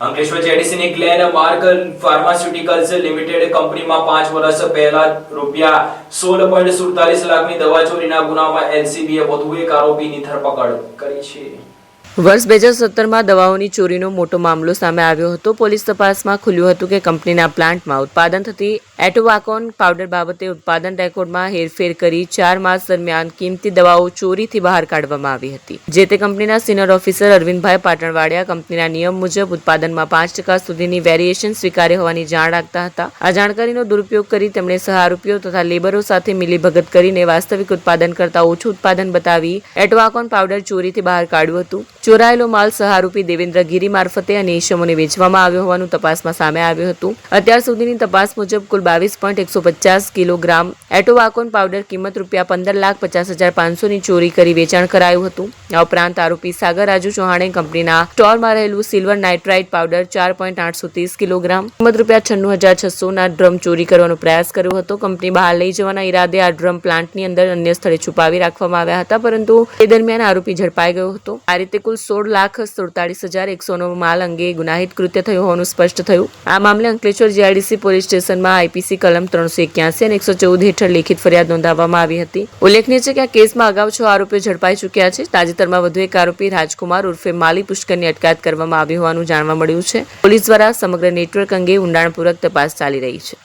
અંકલેશ્વર જેડીસીની Glenmark pharmaceuticals limited કંપનીમાં પાંચ વર્ષ પહેલા રૂપિયા સોળ પોઈન્ટ સુડતાલીસ લાખની દવા ચોરીના ગુનામાં એલસીબીએ વધુ એક આરોપીની ધરપકડ કરી છે. વર્ષ બે હજાર સત્તરમાં દવાઓની ચોરીનો મોટો મામલો સામે આવ્યો હતો. પોલીસ તપાસમાં ખુલ્યું હતું કે કંપનીના પ્લાન્ટમાં ઉત્પાદન થતી એટોવાકોન પાવડર બાબતે ઉત્પાદન રેકોર્ડમાં હેરફેર કરી ચાર માસ દરમિયાન કિંમતી દવાઓ ચોરીથી બહાર કાઢવામાં આવી હતી. જે તે કંપનીના સિનિયર ઓફિસર અરવિંદભાઈ પાટણવાડિયા કંપનીના નિયમ મુજબ ઉત્પાદનમાં પાંચ ટકા સુધીની વેરિએશન સ્વીકાર્ય હોવાની જાણ રાખતા હતા. આ જાણકારીનો દુરુપયોગ કરી તેમણે સહ આરોપીઓ તથા લેબરો સાથે મિલીભગત કરીને વાસ્તવિક ઉત્પાદન કરતા ઓછું ઉત્પાદન બતાવી એટવાકોન પાવડર ચોરીથી બહાર કાઢ્યું હતું. ચોરાયેલો માલ સહ આરોપી દેવેન્દ્ર ગીરી મારફતે અને ઇસમોને વેચવામાં આવ્યો હોવાનું તપાસમાં સામે આવ્યું હતું. અત્યાર સુધીની તપાસ મુજબ કુલ બાવીસ પોઈન્ટ એકસો પચાસ કિલોગ્રામ એટોવાકોન પાવડર કિંમત રૂપિયા પંદર લાખ પચાસ હજાર પાંચસોની ચોરી કરી વેચાણ કરાયું હતું. આ ઉપરાંત આરોપી સાગર રાજુ ચૌહાણે કંપનીના સ્ટોરમાં રહેલું સિલ્વર નાઇટ્રાઇટ પાવડર ચાર પોઈન્ટ આઠસો ત્રીસ કિલોગ્રામ કિંમત રૂપિયા છન્નું હજાર છસોના ડ્રમ ચોરી કરવાનો પ્રયાસ કર્યો હતો. કંપની બહાર લઈ જવાના ઈરાદે આ ડ્રમ પ્લાન્ટની અંદર અન્ય સ્થળે છુપાવી રાખવામાં આવ્યા હતા, પરંતુ તે દરમિયાન આરોપી ઝડપાઈ ગયો હતો. આ રીતે કુલ સોળ લાખ સુડતાલીસ હજાર એકસોનો માલ અંગે ગુનાહિત કૃત્ય થયું હોવાનું સ્પષ્ટ થયું. આ મામલે અંકલેશ્વર જીઆઈડીસી પોલીસ સ્ટેશનમાં આઈપીસી કલમ ત્રણસો એક્યાસી અને એકસો ચૌદ હેઠળ લેખિત ફરિયાદ નોંધાવવામાં આવી હતી. ઉલ્લેખનીય છે કે આ કેસમાં અગાઉ છ આરોપીઓ ઝડપાઈ ચૂક્યા છે. તાજેતરમાં વધુ એક આરોપી રાજકુમાર ઉર્ફે માલી પુષ્કરની અટકાયત કરવામાં આવી હોવાનું જાણવા મળ્યું છે. પોલીસ દ્વારા સમગ્ર નેટવર્ક અંગે ઊંડાણપૂર્વક તપાસ ચાલી રહી છે.